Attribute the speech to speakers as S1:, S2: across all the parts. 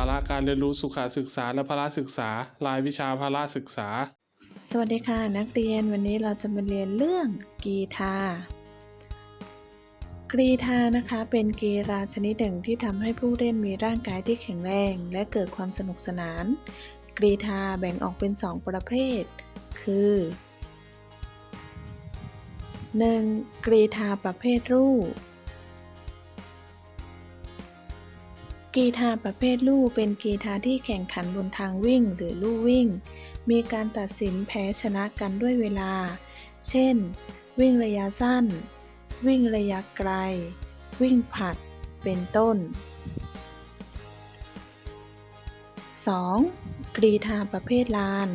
S1: าระการเรียนรู้สุขศึกษาและพละศึกษา รายวิชาพละศึกษา
S2: สวัสดีค่ะนักเรียนวันนี้เราจะมาเรียนเรื่องกีฬากรีฑานะคะเป็นกีฬาชนิดหนึ่งที่ทำให้ผู้เล่นมีร่างกายที่แข็งแรงและเกิดความสนุกสนาน กรีฑาแบ่งออกเป็น 2 ประเภท คือ 1. กรีฑาประเภทลู่ กรีฑาประเภทลู่เป็นกรีฑาที่แข่งขันบนทางวิ่งหรือลู่วิ่ง มีการตัดสินแพ้ชนะกันด้วยเวลา เช่น วิ่งระยะสั้น วิ่งระยะไกล วิ่งผลัด เป็นต้น 2. กรีฑาประเภทลาน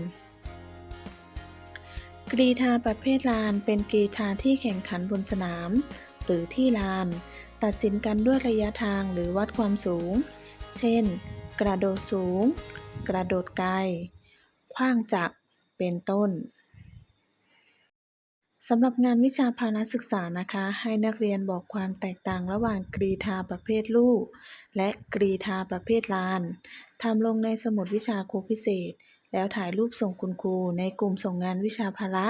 S2: กรีฑาประเภทลานเป็นกรีฑาที่แข่งขันบนสนาม หรือที่ลาน ตัดสินกันด้วยระยะทางหรือวัดความสูง เช่น กระโดดสูง กระโดดไกลขว้างจักร เป็นต้นสำหรับงานวิชาพาละศึกษานะคะ ให้นักเรียนบอกความแตกต่างระหว่างกรีฑาประเภทลู่และกรีฑาประเภทลานทำลงในสมุดวิชาครูพิเศษ แล้วถ่ายรูปส่งคุณครูในกลุ่มส่งงานวิชาพละ